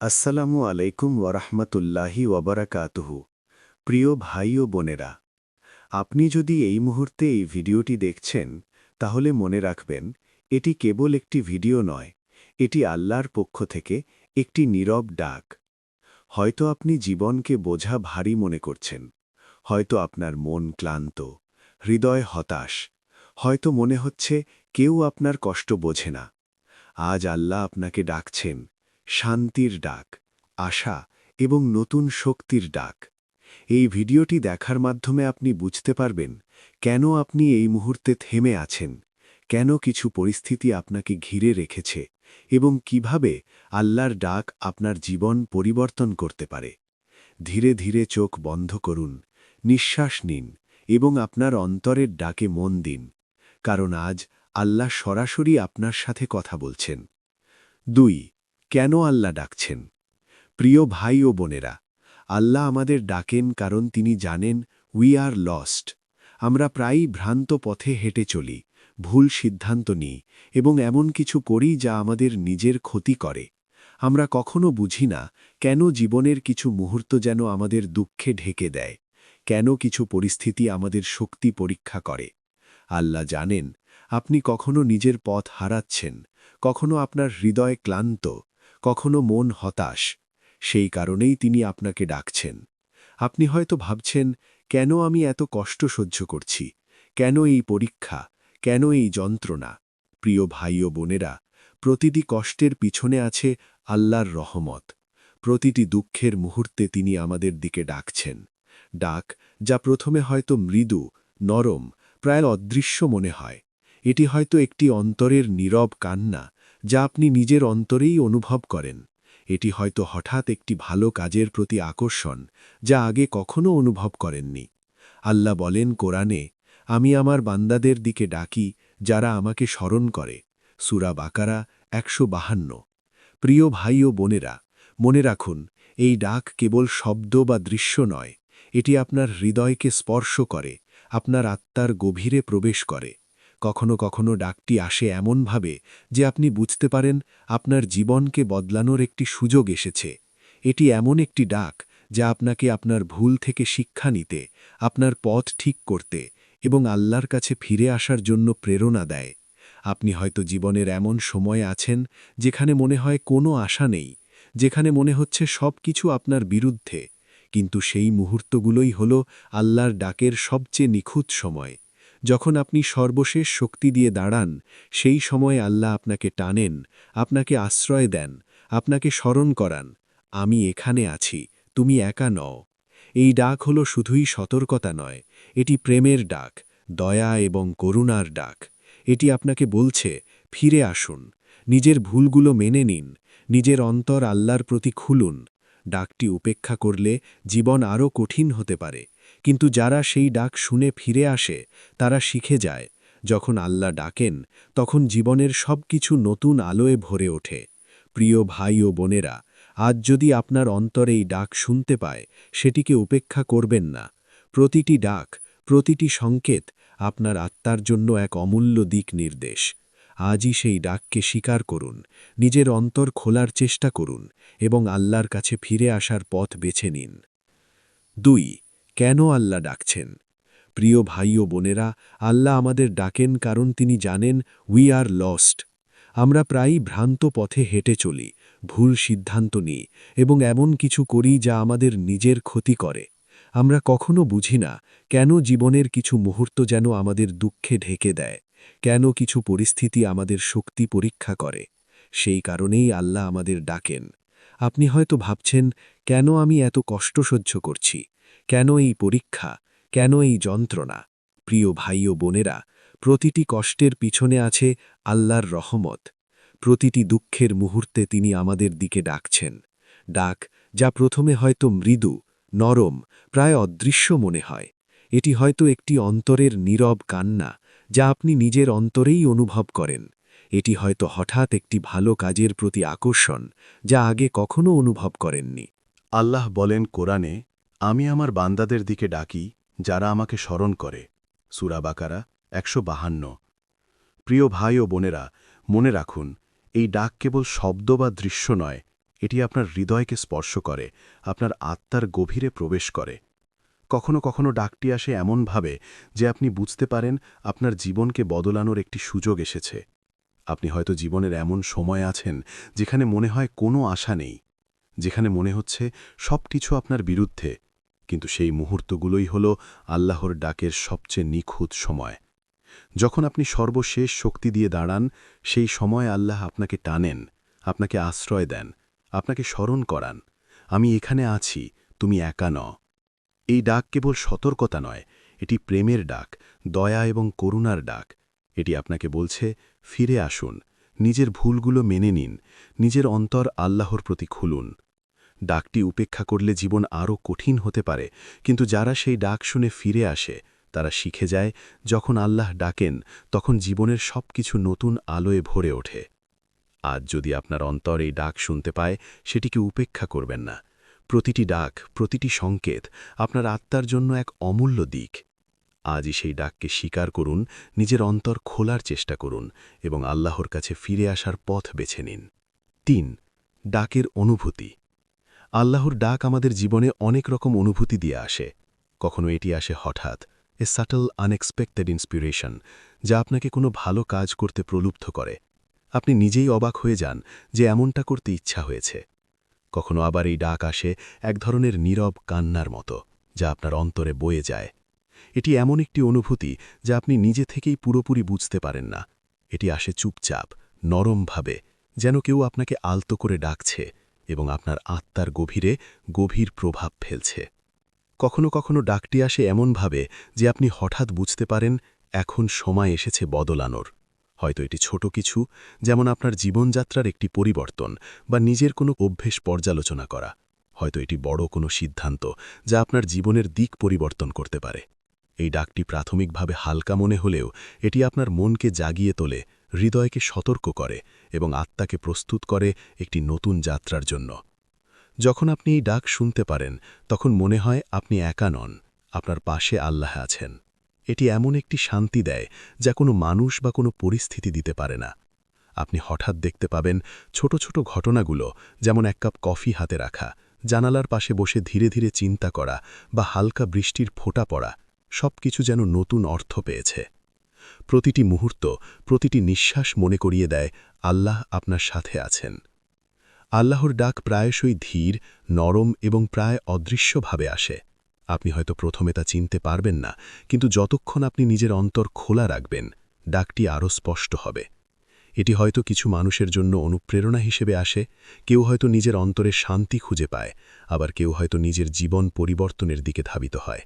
আসসালামু আলাইকুম ওরহমতুল্লাহি ওবরাকাতুহু প্রিয় ভাই ও বোনেরা, আপনি যদি এই মুহূর্তে এই ভিডিওটি দেখছেন, তাহলে মনে রাখবেন, এটি কেবল একটি ভিডিও নয়, এটি আল্লাহর পক্ষ থেকে একটি নীরব ডাক। হয়তো আপনি জীবনকে বোঝা ভারী মনে করছেন, হয়তো আপনার মন ক্লান্ত, হৃদয় হতাশ, হয়তো মনে হচ্ছে কেউ আপনার কষ্ট বোঝে না। আজ আল্লাহ আপনাকে ডাকছেন শান্তির ডাক, আশা এবং নতুন শক্তির ডাক। এই ভিডিওটি দেখার মাধ্যমে আপনি বুঝতে পারবেন কেন আপনি এই মুহূর্তে থেমে আছেন, কেন কিছু পরিস্থিতি আপনাকে ঘিরে রেখেছে এবং কীভাবে আল্লাহর ডাক আপনার জীবন পরিবর্তন করতে পারে। ধীরে ধীরে চোখ বন্ধ করুন, নিঃশ্বাস নিন এবং আপনার অন্তরের ডাকে মন দিন, কারণ আজ আল্লাহ সরাসরি আপনার সাথে কথা বলছেন। দুই কেন আল্লাহ ডাকছেন? প্রিয় ভাই ও বোনেরা, আল্লাহ আমাদের ডাকেন কারণ তিনি জানেন উই আর লস্ট আমরা প্রায়ই ভ্রান্ত পথে হেঁটে চলি, ভুল সিদ্ধান্ত নিই এবং এমন কিছু করি যা আমাদের নিজের ক্ষতি করে। আমরা কখনো বুঝি না কেন জীবনের কিছু মুহূর্ত যেন আমাদের দুঃখে ঢেকে দেয়, কেন কিছু পরিস্থিতি আমাদের শক্তি পরীক্ষা করে। আল্লাহ জানেন, আপনি কখনো নিজের পথ হারাচ্ছেন, কখনো আপনার হৃদয় ক্লান্ত কখনো মন হতাশ, সেই কারণেই তিনি আপনাকে ডাকছেন। আপনি হয়তো ভাবছেন, কেন আমি এত কষ্ট সহ্য করছি? কেন এই পরীক্ষা? কেন এই যন্ত্রণা? প্রিয় ভাই ও বোনেরা, প্রতিটি কষ্টের পিছনে আছে আল্লাহর রহমত। প্রতিটি দুঃখের মুহূর্তে তিনি আমাদের দিকে ডাকছেন। ডাক যা প্রথমে হয়তো মৃদু, নরম, প্রায় অদৃশ্য মনে হয়। এটি হয়তো একটি অন্তরের নীরব কান্না যা আপনি নিজের অন্তরেই অনুভব করেন। এটি হয়তো হঠাৎ একটি ভালো কাজের প্রতি আকর্ষণ, যা আগে কখনো অনুভব করেননি। আল্লাহ বলেন, কোরআনে, আমি আমার বান্দাদের দিকে ডাকি, যারা আমাকে স্মরণ করে। সুরা বাকারা একশো বাহান্ন। প্রিয় ভাই ও বোনেরা, মনে রাখুন, এই ডাক কেবল শব্দ বা দৃশ্য নয়, এটি আপনার হৃদয়কে স্পর্শ করে, আপনার আত্মার গভীরে প্রবেশ করে। কখনো কখনো ডাকটি আসে এমনভাবে যে আপনি বুঝতে পারেন আপনার জীবনকে বদলানোর একটি সুযোগ এসেছে। এটি এমন একটি ডাক যা আপনাকে আপনার ভুল থেকে শিক্ষা নিতে, আপনার পথ ঠিক করতে এবং আল্লাহর কাছে ফিরে আসার জন্য প্রেরণা দেয়। আপনি হয়তো জীবনের এমন সময় আছেন যেখানে মনে হয় কোনো আশা নেই, যেখানে মনে হচ্ছে সব কিছু আপনার বিরুদ্ধে, কিন্তু সেই মুহূর্তগুলোই হল আল্লাহর ডাকের সবচেয়ে নিখুঁত সময়। যখন আপনি সর্বশেষ শক্তি দিয়ে দাঁড়ান, সেই সময় আল্লাহ আপনাকে টানেন, আপনাকে আশ্রয় দেন, আপনাকে স্মরণ করান, আমি এখানে আছি, তুমি একা নও। এই ডাক হল শুধুই সতর্কতা নয়, এটি প্রেমের ডাক, দয়া এবং করুণার ডাক। এটি আপনাকে বলছে, ফিরে আসুন, নিজের ভুলগুলো মেনে নিন, নিজের অন্তর আল্লাহর প্রতি খুলুন। ডাকটি উপেক্ষা করলে জীবন আরও কঠিন হতে পারে। কিন্তু যারা সেই ডাক শুনে ফিরে আসে, তারা শিখে যায়, যখন আল্লাহ ডাকেন, তখন জীবনের সব কিছু নতুন আলোয় ভরে ওঠে। প্রিয় ভাই ও বোনেরা, আজ যদি আপনার অন্তরে এই ডাক শুনতে পায়, সেটিকে উপেক্ষা করবেন না। প্রতিটি ডাক, প্রতিটি সংকেত আপনার আত্মার জন্য এক অমূল্য দিক নির্দেশ। আজই সেই ডাককে স্বীকার করুন, নিজের অন্তর খোলার চেষ্টা করুন এবং আল্লাহর কাছে ফিরে আসার পথ বেছে নিন। দুই কেন আল্লাহ ডাকছেন? প্রিয় ভাই ও বোনেরা, আল্লাহ আমাদের ডাকেন কারণ তিনি জানেন উই আর লস্ট আমরা প্রায়ই ভ্রান্ত পথে হেঁটে চলি, ভুল সিদ্ধান্ত নিই এবং এমন কিছু করি যা আমাদের নিজের ক্ষতি করে। আমরা কখনো বুঝি না কেন জীবনের কিছু মুহূর্ত যেন আমাদের দুঃখে ঢেকে দেয়, কেন কিছু পরিস্থিতি আমাদের শক্তি পরীক্ষা করে। সেই কারণেই আল্লাহ আমাদের ডাকেন। আপনি হয়তো ভাবছেন, কেন আমি এত কষ্ট সহ্য করছি? কেন এই পরীক্ষা? কেন এই যন্ত্রণা? প্রিয় ভাই ও বোনেরা, প্রতিটি কষ্টের পিছনে আছে আল্লাহর রহমত। প্রতিটি দুঃখের মুহূর্তে তিনি আমাদের দিকে ডাকছেন। ডাক যা প্রথমে হয়তো মৃদু, নরম, প্রায় অদৃশ্য মনে হয়। এটি হয়তো একটি অন্তরের নীরব কান্না যা আপনি নিজের অন্তরেই অনুভব করেন। এটি হয়তো হঠাৎ একটি ভালো কাজের প্রতি আকর্ষণ যা আগে কখনো অনুভব করেননি। আল্লাহ বলেন কোরআনে আমি আমার বান্দাদের দিকে ডাকি, যারা আমাকে স্মরণ করে। সুরাবাকারা একশো বাহান্ন। প্রিয় ভাই ও বোনেরা, মনে রাখুন, এই ডাক কেবল শব্দ বা দৃশ্য নয়, এটি আপনার হৃদয়কে স্পর্শ করে, আপনার আত্মার গভীরে প্রবেশ করে। কখনো কখনো ডাকটি আসে এমনভাবে যে আপনি বুঝতে পারেন আপনার জীবনকে বদলানোর একটি সুযোগ এসেছে। আপনি হয়তো জীবনের এমন সময় আছেন যেখানে মনে হয় কোনো আশা নেই, যেখানে মনে হচ্ছে সব কিছু আপনার বিরুদ্ধে কিন্তু সেই মুহূর্তগুলোই হল আল্লাহর ডাকের সবচেয়ে নিখুঁত সময়। যখন আপনি সর্বশেষ শক্তি দিয়ে দাঁড়ান, সেই সময় আল্লাহ আপনাকে টানেন, আপনাকে আশ্রয় দেন, আপনাকে স্মরণ করান, আমি এখানে আছি, তুমি একা ন এই ডাক কেবল সতর্কতা নয়, এটি প্রেমের ডাক, দয়া এবং করুণার ডাক। এটি আপনাকে বলছে, ফিরে আসুন, নিজের ভুলগুলো মেনে নিন, নিজের অন্তর আল্লাহর প্রতি খুলুন। ডাকটি উপেক্ষা করলে জীবন আরও কঠিন হতে পারে, কিন্তু যারা সেই ডাক শুনে ফিরে আসে, তারা শিখে যায়, যখন আল্লাহ ডাকেন, তখন জীবনের সব কিছু নতুন আলোয় ভরে ওঠে। আজ যদি আপনার অন্তর এই ডাক শুনতে পায়, সেটিকে উপেক্ষা করবেন না। প্রতিটি ডাক, প্রতিটি সংকেত আপনার আত্মার জন্য এক অমূল্য দিক। আজই সেই ডাককে স্বীকার করুন, নিজের অন্তর খোলার চেষ্টা করুন এবং আল্লাহর কাছে ফিরে আসার পথ বেছে নিন। তিন, ডাকের অনুভূতি। আল্লাহর ডাক আমাদের জীবনে অনেক রকম অনুভূতি দিয়ে আসে। কখনো এটি আসে হঠাৎ, এ সাটল আনএক্সপেক্টেড ইন্সপিরেশন যা আপনাকে কোনো ভালো কাজ করতে প্রলুব্ধ করে। আপনি নিজেই অবাক হয়ে যান যে এমনটা করতে ইচ্ছা হয়েছে। কখনো আবার এই ডাক আসে এক ধরনের নীরব কান্নার মতো, যা আপনার অন্তরে বয়ে যায়। এটি এমন একটি অনুভূতি যা আপনি নিজে থেকেই পুরোপুরি বুঝতে পারেন না। এটি আসে চুপচাপ, নরমভাবে, যেন কেউ আপনাকে আলতো করে ডাকছে। এবং আপনার আত্মার গভীরে গভীর প্রভাব ফেলছে। কখনো কখনো ডাকটি আসে এমনভাবে যে আপনি হঠাৎ বুঝতে পারেন, এখন সময় এসেছে বদলানোর। হয়তো এটি ছোট কিছু, যেমন আপনার জীবনযাত্রার একটি পরিবর্তন বা নিজের কোনো অভ্যেস পর্যালোচনা করা। হয়তো এটি বড় কোনো সিদ্ধান্ত যা আপনার জীবনের দিক পরিবর্তন করতে পারে। এই ডাকটি প্রাথমিকভাবে হালকা মনে হলেও এটি আপনার মনকে জাগিয়ে তোলে হৃদয়কে সতর্ক করে এবং আত্মাকে প্রস্তুত করে একটি নতুন যাত্রার জন্য। যখন আপনি এই ডাক শুনতে পারেন, তখন মনে হয় আপনি একা নন, আপনার পাশে আল্লাহ আছেন। এটি এমন একটি শান্তি দেয় যা কোনো মানুষ বা কোনো পরিস্থিতি দিতে পারে না। আপনি হঠাৎ দেখতে পাবেন ছোট ছোট ঘটনাগুলো, যেমন এক কাপ কফি হাতে রাখা, জানালার পাশে বসে ধীরে ধীরে চিন্তা করা বা হালকা বৃষ্টির ফোঁটা পড়া সব কিছু যেন নতুন অর্থ পেয়েছে। প্রতিটি মুহূর্ত, প্রতিটি নিঃশ্বাস মনে করিয়ে দেয়, আল্লাহ আপনার সাথে আছেন। আল্লাহর ডাক প্রায়শই ধীর, নরম এবং প্রায় অদৃশ্যভাবে আসে। আপনি হয়তো প্রথমে তা চিনতে পারবেন না, কিন্তু যতক্ষণ আপনি নিজের অন্তর খোলা রাখবেন, ডাকটি আরও স্পষ্ট হবে। এটি হয়তো কিছু মানুষের জন্য অনুপ্রেরণা হিসেবে আসে, কেউ হয়তো নিজের অন্তরে শান্তি খুঁজে পায়, আবার কেউ হয়তো নিজের জীবন পরিবর্তনের দিকে ধাবিত হয়।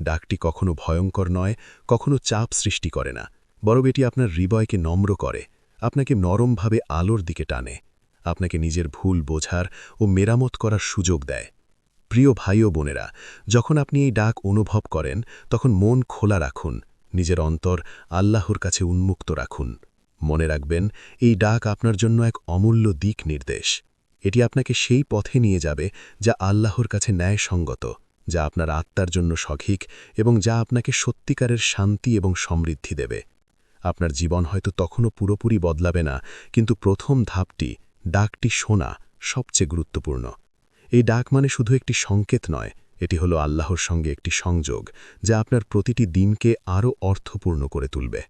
ডাকটি কখনো ভয়ঙ্কর নয়, কখনো চাপ সৃষ্টি করে না। বরং এটি আপনার হৃদয়কে নম্র করে, আপনাকে নরমভাবে আলোর দিকে টানে, আপনাকে নিজের ভুল বোঝার ও মেরামত করার সুযোগ দেয়। প্রিয় ভাই ও বোনেরা, যখন আপনি এই ডাক অনুভব করেন, তখন মন খোলা রাখুন, নিজের অন্তর আল্লাহর কাছে উন্মুক্ত রাখুন। মনে রাখবেন, এই ডাক আপনার জন্য এক অমূল্য দিক নির্দেশ। এটি আপনাকে সেই পথে নিয়ে যাবে যা আল্লাহর কাছে ন্যায়সঙ্গত। যা আপনার আত্মার জন্য সঠিক এবং যা আপনাকে সত্যিকারের শান্তি এবং সমৃদ্ধি দেবে। আপনার জীবন হয়তো তখনও পুরোপুরি বদলাবে না, কিন্তু প্রথম ধাপটি, ডাকটি শোনা, সবচেয়ে গুরুত্বপূর্ণ। এই ডাক মানে শুধু একটি সংকেত নয়, এটি হলো আল্লাহর সঙ্গে একটি সংযোগ, যা আপনার প্রতিটি দিনকে আরও অর্থপূর্ণ করে তুলবে।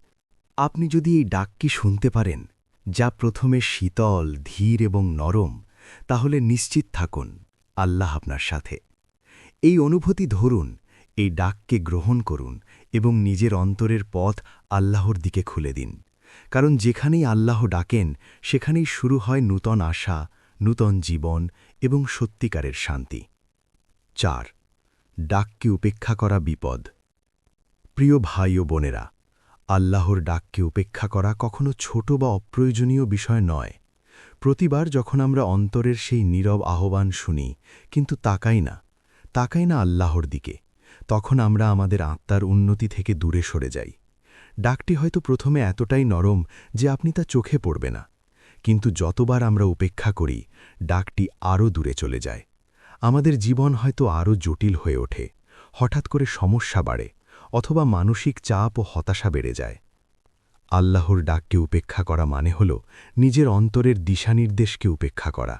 আপনি যদি এই ডাকটি শুনতে পারেন, যা প্রথমে শীতল, ধীর এবং নরম, তাহলে নিশ্চিত থাকুন, আল্লাহ আপনার সাথে। এই অনুভূতি ধরুন, এই ডাককে গ্রহণ করুন এবং নিজের অন্তরের পথ আল্লাহর দিকে খুলে দিন। কারণ যেখানেই আল্লাহ ডাকেন, সেখানেই শুরু হয় নূতন আশা, নূতন জীবন এবং সত্যিকারের শান্তি। চার, ডাককে উপেক্ষা করা বিপদ। প্রিয় ভাই ও বোনেরা, আল্লাহর ডাককে উপেক্ষা করা কখনো ছোট বা অপ্রয়োজনীয় বিষয় নয়। প্রতিবার যখন আমরা অন্তরের সেই নীরব আহ্বান শুনি, কিন্তু তাকাই না। তাকাই না আল্লাহর দিকে, তখন আমরা আমাদের আত্মার উন্নতি থেকে দূরে সরে যাই। ডাকটি হয়তো প্রথমে এতটাই নরম যে আপনি তা চোখে পড়বে না, কিন্তু যতবার আমরা উপেক্ষা করি, ডাকটি আরও দূরে চলে যায়। আমাদের জীবন হয়তো আরও জটিল হয়ে ওঠে, হঠাৎ করে সমস্যা বাড়ে, অথবা মানসিক চাপ ও হতাশা বেড়ে যায়। আল্লাহর ডাককে উপেক্ষা করা মানে হল নিজের অন্তরের দিশানির্দেশকে উপেক্ষা করা।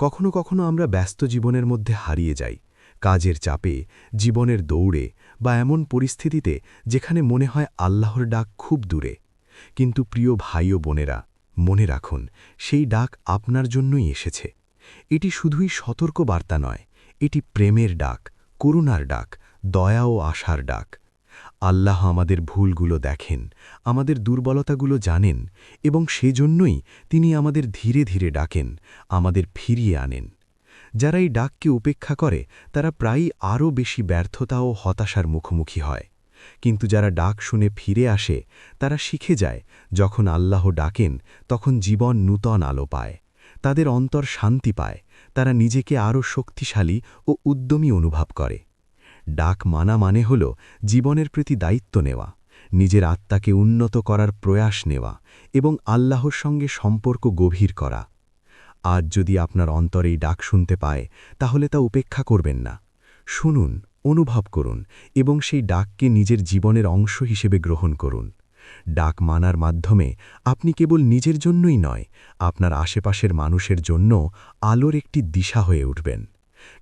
কখনো কখনো আমরা ব্যস্ত জীবনের মধ্যে হারিয়ে যাই কাজের চাপে, জীবনের দৌড়ে বা এমন পরিস্থিতিতে যেখানে মনে হয় আল্লাহর ডাক খুব দূরে। কিন্তু প্রিয় ভাই ও বোনেরা, মনে রাখুন, সেই ডাক আপনার জন্যই এসেছে। এটি শুধুই সতর্ক বার্তা নয়, এটি প্রেমের ডাক, করুণার ডাক, দয়া ও আশার ডাক। আল্লাহ আমাদের ভুলগুলো দেখেন, আমাদের দুর্বলতাগুলো জানেন এবং সেজন্যই তিনি আমাদের ধীরে ধীরে ডাকেন, আমাদের ফিরিয়ে আনেন। যারা এই ডাককে উপেক্ষা করে, তারা প্রায়ই আরও বেশি ব্যর্থতা ও হতাশার মুখোমুখি হয়। কিন্তু যারা ডাক শুনে ফিরে আসে, তারা শিখে যায়, যখন আল্লাহ ডাকেন, তখন জীবন নূতন আলো পায়। তাদের অন্তর শান্তি পায়, তারা নিজেকে আরও শক্তিশালী ও উদ্যমী অনুভব করে। ডাক মানা মানে হল জীবনের প্রতি দায়িত্ব নেওয়া, নিজের আত্মাকে উন্নত করার প্রয়াস নেওয়া এবং আল্লাহর সঙ্গে সম্পর্ক গভীর করা। আজ যদি আপনার অন্তর এই ডাক শুনতে পায়, তাহলে তা উপেক্ষা করবেন না। শুনুন, অনুভব করুন এবং সেই ডাককে নিজের জীবনের অংশ হিসেবে গ্রহণ করুন। ডাক মানার মাধ্যমে আপনি কেবল নিজের জন্যই নয়, আপনার আশেপাশের মানুষের জন্য আলোর একটি দিশা হয়ে উঠবেন।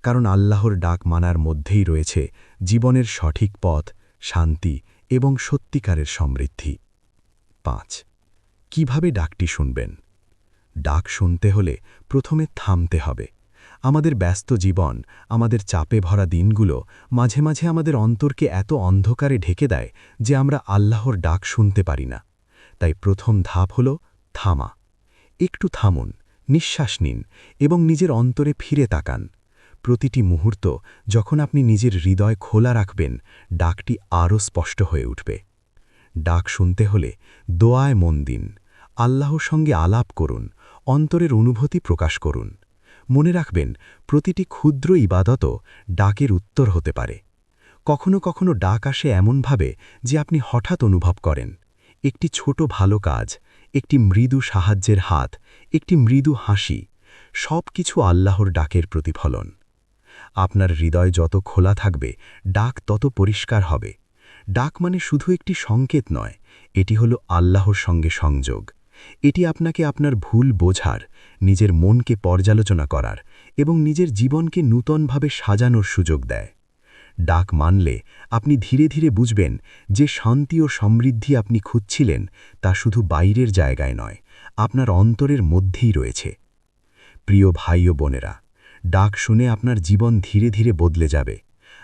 কারণ আল্লাহর ডাক মানার মধ্যেই রয়েছে জীবনের সঠিক পথ, শান্তি এবং সত্যিকারের সমৃদ্ধি। পাঁচ, কীভাবে ডাকটি শুনবেন? ডাক শুনতে হলে প্রথমে থামতে হবে। আমাদের ব্যস্ত জীবন, আমাদের চাপে ভরা দিনগুলো মাঝে মাঝে আমাদের অন্তরকে এত অন্ধকারে ঢেকে দেয় যে আমরা আল্লাহর ডাক শুনতে পারি না। তাই প্রথম ধাপ হল থামা। একটু থামুন, নিঃশ্বাস নিন এবং নিজের অন্তরে ফিরে তাকান। প্রতিটি মুহূর্ত যখন আপনি নিজের হৃদয় খোলা রাখবেন, ডাকটি আরও স্পষ্ট হয়ে উঠবে। ডাক শুনতে হলে দোয়ায় মন দিন, আল্লাহর সঙ্গে আলাপ করুন অন্তরের অনুভূতি প্রকাশ করুন। মনে রাখবেন, প্রতিটি ক্ষুদ্র ইবাদতও ডাকের উত্তর হতে পারে। কখনো কখনো ডাক আসে এমনভাবে যে আপনি হঠাৎ অনুভব করেন। একটি ছোট ভালো কাজ, একটি মৃদু সাহায্যের হাত, একটি মৃদু হাসি সব কিছু আল্লাহর ডাকের প্রতিফলন। আপনার হৃদয় যত খোলা থাকবে, ডাক তত পরিষ্কার হবে। ডাক মানে শুধু একটি সংকেত নয়, এটি হলো আল্লাহর সঙ্গে সংযোগ। এটি আপনাকে আপনার ভুল বোঝার, নিজের মনকে পর্যালোচনা করার এবং নিজের জীবনকে নূতনভাবে সাজানোর সুযোগ দেয়। ডাক মানলে আপনি ধীরে ধীরে বুঝবেন যে শান্তি ও সমৃদ্ধি আপনি খুঁজছিলেন তা শুধু বাইরের জায়গায় নয়, আপনার অন্তরের মধ্যেই রয়েছে। প্রিয় ভাই ও বোনেরা, ডাক শুনে আপনার জীবন ধীরে ধীরে বদলে যাবে,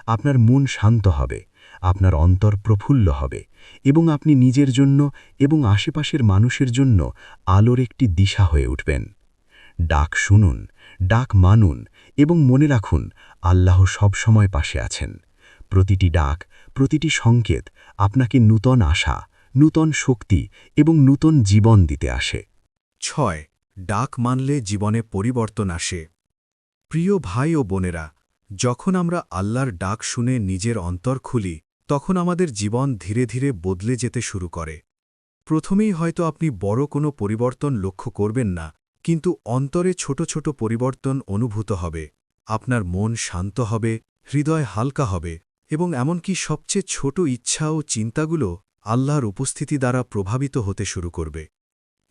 আপনার মন শান্ত হবে আপনার অন্তর প্রফুল্ল হবে এবং আপনি নিজের জন্য এবং আশেপাশের মানুষের জন্য আলোর একটি দিশা হয়ে উঠবেন। ডাক শুনুন, ডাক মানুন এবং মনে রাখুন, আল্লাহ সব সময় পাশে আছেন। প্রতিটি ডাক, প্রতিটি সংকেত আপনাকে নূতন আশা, নূতন শক্তি এবং নূতন জীবন দিতে আসে। ছয়, ডাক মানলে জীবনে পরিবর্তন আসে। প্রিয় ভাই ও বোনেরা, যখন আমরা আল্লাহর ডাক শুনে নিজের অন্তর খুলি তখন আমাদের জীবন ধীরে ধীরে বদলে যেতে শুরু করে। প্রথমেই হয়তো আপনি বড় কোনো পরিবর্তন লক্ষ্য করবেন না, কিন্তু অন্তরে ছোট ছোট পরিবর্তন অনুভূত হবে, আপনার মন শান্ত হবে, হৃদয় হালকা হবে, এবং এমনকি সবচেয়ে ছোট ইচ্ছা ও চিন্তাগুলো আল্লাহর উপস্থিতি দ্বারা প্রভাবিত হতে শুরু করবে।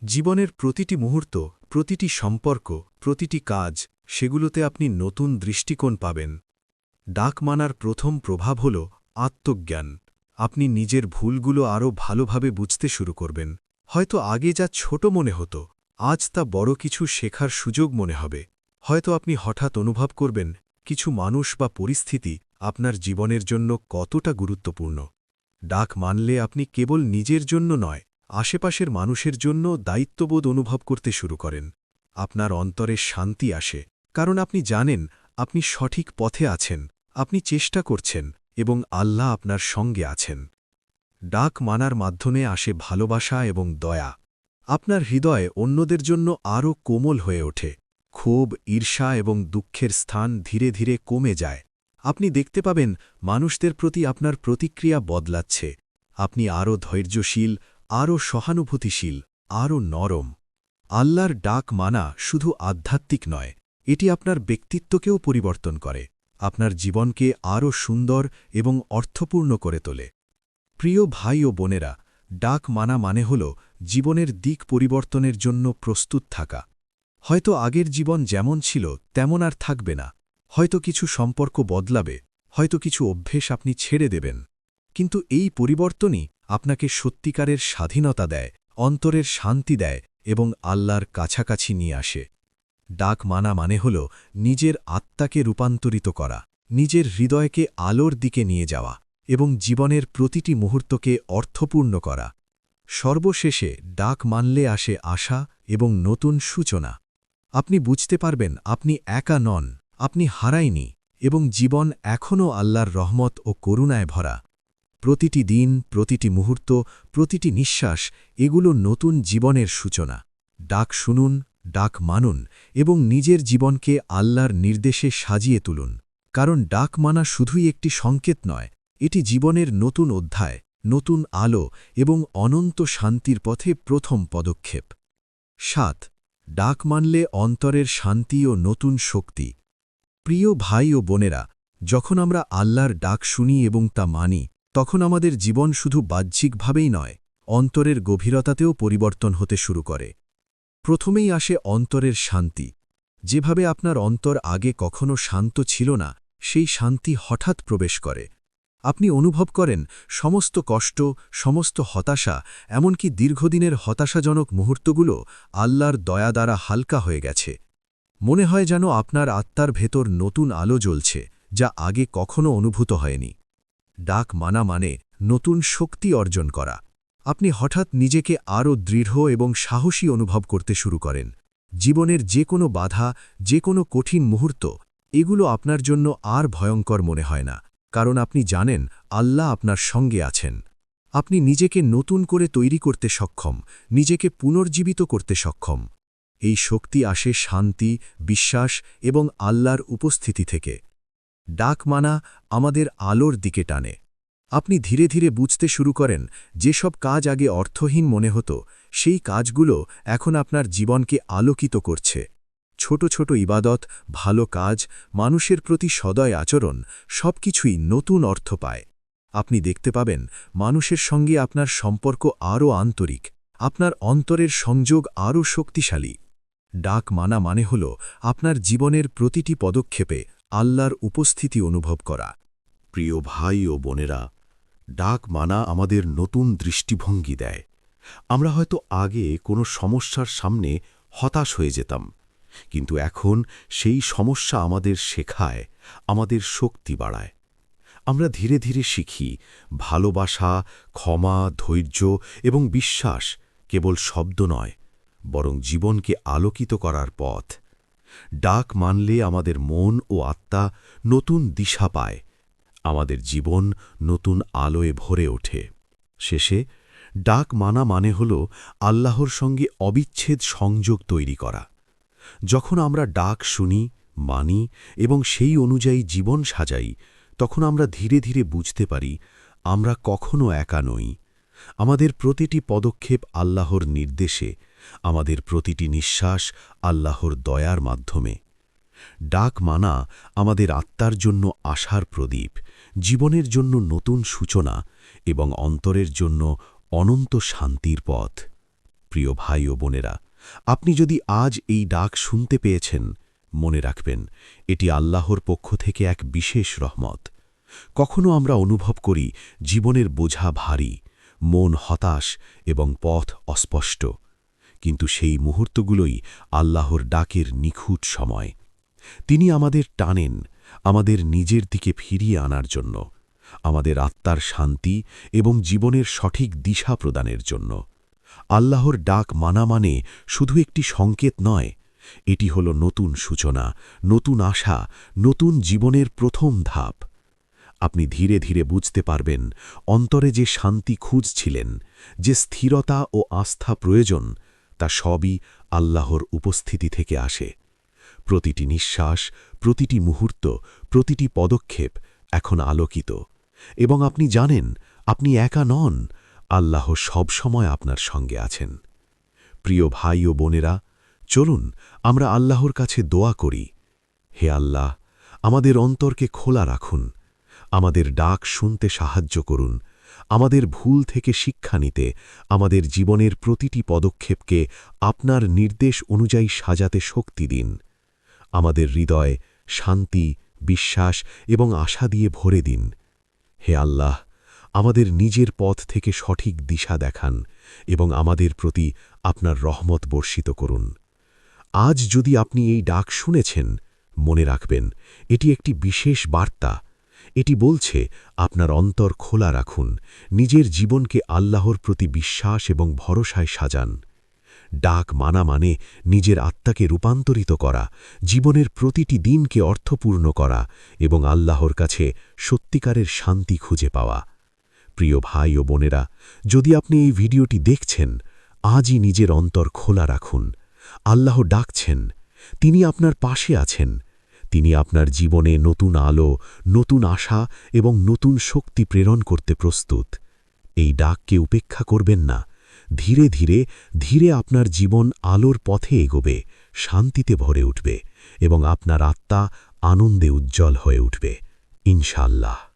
জীবনের প্রতিটি মুহূর্ত, প্রতিটি সম্পর্ক, প্রতিটি কাজ, সেগুলোতে আপনি নতুন দৃষ্টিকোণ পাবেন। ডাক মানার প্রথম প্রভাব হল আত্মজ্ঞান। আপনি নিজের ভুলগুলো আরও ভালোভাবে বুঝতে শুরু করবেন। হয়তো আগে যা ছোট মনে হতো, আজ তা বড় কিছু শেখার সুযোগ মনে হবে। হয়তো আপনি হঠাৎ অনুভব করবেন, কিছু মানুষ বা পরিস্থিতি আপনার জীবনের জন্য কতটা গুরুত্বপূর্ণ। ডাক মানলে আপনি কেবল নিজের জন্য নয়, আশেপাশের মানুষের জন্য দায়িত্ববোধ অনুভব করতে শুরু করেন। আপনার অন্তরে শান্তি আসে, কারণ আপনি জানেন, আপনি সঠিক পথে আছেন, আপনি চেষ্টা করছেন এবং আল্লাহ আপনার সঙ্গে আছেন। ডাক মানার মাধ্যমে আসে ভালোবাসা এবং দয়া। আপনার হৃদয় অন্যদের জন্য আরও কোমল হয়ে ওঠে। ক্ষোভ, ঈর্ষা এবং দুঃখের স্থান ধীরে ধীরে কমে যায়। আপনি দেখতে পাবেন, মানুষদের প্রতি আপনার প্রতিক্রিয়া বদলাচ্ছে। আপনি আরও ধৈর্যশীল, আরও সহানুভূতিশীল, আরও নরম। আল্লাহর ডাক মানা শুধু আধ্যাত্মিক নয়, এটি আপনার ব্যক্তিত্বকেও পরিবর্তন করে। আপনার জীবনকে আরও সুন্দর এবং অর্থপূর্ণ করে তোলে। প্রিয় ভাই ও বোনেরা, ডাক মানা মানে হল জীবনের দিক পরিবর্তনের জন্য প্রস্তুত থাকা। হয়তো আগের জীবন যেমন ছিল, তেমন আর থাকবে না। হয়তো কিছু সম্পর্ক বদলাবে, হয়তো কিছু অভ্যেস আপনি ছেড়ে দেবেন। কিন্তু এই পরিবর্তনই আপনাকে সত্যিকারের স্বাধীনতা দেয়, অন্তরের শান্তি দেয় এবং আল্লাহর কাছাকাছি নিয়ে আসে। ডাক মানা মানে হল নিজের আত্মাকে রূপান্তরিত করা, নিজের হৃদয়কে আলোর দিকে নিয়ে যাওয়া এবং জীবনের প্রতিটি মুহূর্তকে অর্থপূর্ণ করা। সর্বশেষে ডাক মানলে আসে আশা এবং নতুন সূচনা। আপনি বুঝতে পারবেন আপনি একা নন, আপনি হারায়নি এবং জীবন এখনও আল্লাহর রহমত ও করুণায় ভরা। প্রতিটি দিন, প্রতিটি মুহূর্ত, প্রতিটি নিঃশ্বাস এগুলো নতুন জীবনের সূচনা। ডাক শুনুন ডাক মানুন এবং নিজের জীবনকে আল্লাহর নির্দেশে সাজিয়ে তুলুন। কারণ ডাক মানা শুধুই একটি সংকেত নয়, এটি জীবনের নতুন অধ্যায়, নতুন আলো এবং অনন্ত শান্তির পথে প্রথম পদক্ষেপ। সাত, ডাক মানলে অন্তরের শান্তি ও নতুন শক্তি। প্রিয় ভাই ও বোনেরা, যখন আমরা আল্লাহর ডাক শুনি এবং তা মানি, তখন আমাদের জীবন শুধু বাহ্যিকভাবেই নয়, অন্তরের গভীরতাতেও পরিবর্তন হতে শুরু করে। প্রথমেই আসে অন্তরের শান্তি। যেভাবে আপনার অন্তর আগে কখনো শান্ত ছিল না, সেই শান্তি হঠাৎ প্রবেশ করে। আপনি অনুভব করেন, সমস্ত কষ্ট, সমস্ত হতাশা, এমনকি দীর্ঘদিনের হতাশাজনক মুহূর্তগুলো আল্লাহর দয়া দ্বারা হালকা হয়ে গেছে। মনে হয় যেন আপনার আত্মার ভেতর নতুন আলো জ্বলছে, যা আগে কখনো অনুভূত হয়নি। ডাক মানা মানে নতুন শক্তি অর্জন করা। আপনি হঠাৎ নিজেকে আরও দৃঢ় এবং সাহসী অনুভব করতে শুরু করেন। জীবনের যে কোনো বাধা, যে কোনো কঠিন মুহূর্ত, এগুলো আপনার জন্য আর ভয়ঙ্কর মনে হয় না, কারণ আপনি জানেন আল্লাহ আপনার সঙ্গে আছেন। আপনি নিজেকে নতুন করে তৈরি করতে সক্ষম, নিজেকে পুনর্জীবিত করতে সক্ষম। এই শক্তি আসে শান্তি, বিশ্বাস এবং আল্লাহর উপস্থিতি থেকে। ডাক মানা আমাদের আলোর দিকে টানে। আপনি ধীরে ধীরে বুঝতে শুরু করেন, যেসব কাজ আগে অর্থহীন মনে হতো, সেই কাজগুলো এখন আপনার জীবনকে আলোকিত করছে। ছোট ছোট ইবাদত, ভালো কাজ, মানুষের প্রতি সদয় আচরণ, সবকিছুই নতুন অর্থ পায়। আপনি দেখতে পাবেন, মানুষের সঙ্গে আপনার সম্পর্ক আরও আন্তরিক, আপনার অন্তরের সংযোগ আরও শক্তিশালী। ডাক মানা মানে হল, আপনার জীবনের প্রতিটি পদক্ষেপে আল্লাহর উপস্থিতি অনুভব করা। প্রিয় ভাই ও বোনেরা ডাক মানা আমাদের নতুন দৃষ্টিভঙ্গি দেয়। আমরা হয়তো আগে কোনো সমস্যার সামনে হতাশ হয়ে যেতাম, কিন্তু এখন সেই সমস্যা আমাদের শেখায়, আমাদের শক্তি বাড়ায়। আমরা ধীরে ধীরে শিখি, ভালোবাসা, ক্ষমা, ধৈর্য এবং বিশ্বাস কেবল শব্দ নয়, বরং জীবনকে আলোকিত করার পথ। ডাক মানলে আমাদের মন ও আত্মা নতুন দিশা পায় আমাদের জীবন নতুন আলোয় ভরে ওঠে। শেষে, ডাক মানা মানে হল আল্লাহর সঙ্গে অবিচ্ছেদ সংযোগ তৈরি করা। যখন আমরা ডাক শুনি, মানি এবং সেই অনুযায়ী জীবন সাজাই, তখন আমরা ধীরে ধীরে বুঝতে পারি আমরা কখনো একা নই। আমাদের প্রতিটি পদক্ষেপ আল্লাহর নির্দেশে, আমাদের প্রতিটি নিঃশ্বাস আল্লাহর দয়ার মাধ্যমে। ডাক মানা আমাদের আত্মার জন্য আশার প্রদীপ, জীবনের জন্য নতুন সূচনা এবং অন্তরের জন্য অনন্ত শান্তির পথ। প্রিয় ভাই ও বোনেরা, আপনি যদি আজ এই ডাক শুনতে পেয়েছেন, মনে রাখবেন, এটি আল্লাহর পক্ষ থেকে এক বিশেষ রহমত। কখনো আমরা অনুভব করি জীবনের বোঝা ভারী, মন হতাশ এবং পথ অস্পষ্ট, কিন্তু সেই মুহূর্তগুলোই আল্লাহর ডাকের নিখুঁত সময়। তিনি আমাদের টানেন, আমাদের নিজের দিকে ফিরিয়ে আনার জন্য, আমাদের আত্মার শান্তি এবং জীবনের সঠিক দিশা প্রদানের জন্য। আল্লাহর ডাক মানা মানে শুধু একটি সংকেত নয়, এটি হল নতুন সূচনা, নতুন আশা, নতুন জীবনের প্রথম ধাপ। আপনি ধীরে ধীরে বুঝতে পারবেন, অন্তরে যে শান্তি খুঁজছিলেন, যে স্থিরতা ও আস্থা প্রয়োজন, তা সবই আল্লাহর উপস্থিতি থেকে আসে। প্রতিটি নিঃশ্বাস, প্রতিটি মুহূর্ত, প্রতিটি পদক্ষেপ এখন আলোকিত। এবং আপনি জানেন, আপনি একা নন, আল্লাহ সবসময় আপনার সঙ্গে আছেন। প্রিয় ভাই ও বোনেরা, চলুন আমরা আল্লাহর কাছে দোয়া করি। হে আল্লাহ, আমাদের অন্তরকে খোলা রাখুন, আমাদের ডাক শুনতে সাহায্য করুন, আমাদের ভুল থেকে শিক্ষা নিতে, আমাদের জীবনের প্রতিটি পদক্ষেপকে আপনার নির্দেশ অনুযায়ী সাজাতে শক্তি দিন। আমাদের হৃদয় শান্তি, বিশ্বাস এবং আশা দিয়ে ভরে দিন। হে আল্লাহ, আমাদের নিজের পথ থেকে সঠিক দিশা দেখান এবং আমাদের প্রতি আপনার রহমত বর্ষিত করুন। আজ যদি আপনি এই ডাক শুনেছেন, মনে রাখবেন, এটি একটি বিশেষ বার্তা। এটি বলছে, আপনার অন্তর খোলা রাখুন, নিজের জীবনকে আল্লাহর প্রতি বিশ্বাস এবং ভরসায় সাজান। ডাক মানা মানে নিজের আত্মাকে রূপান্তরিত করা, জীবনের প্রতিটি দিনকে অর্থপূর্ণ করা এবং আল্লাহর কাছে সত্যিকারের শান্তি খুঁজে পাওয়া। প্রিয় ভাই ও বোনেরা, যদি আপনি এই ভিডিওটি দেখছেন, আজই নিজের অন্তর খোলা রাখুন। আল্লাহ ডাকছেন, তিনি আপনার পাশে আছেন, তিনি আপনার জীবনে নতুন আলো, নতুন আশা এবং নতুন শক্তি প্রেরণ করতে প্রস্তুত। এই ডাককে উপেক্ষা করবেন না। ধীরে ধীরে ধীরে আপনার জীবন আলোর পথে এগোবে, শান্তিতে ভরে উঠবে এবং আপনার আত্মা আনন্দে উজ্জ্বল হয়ে উঠবে। ইনশাল্লাহ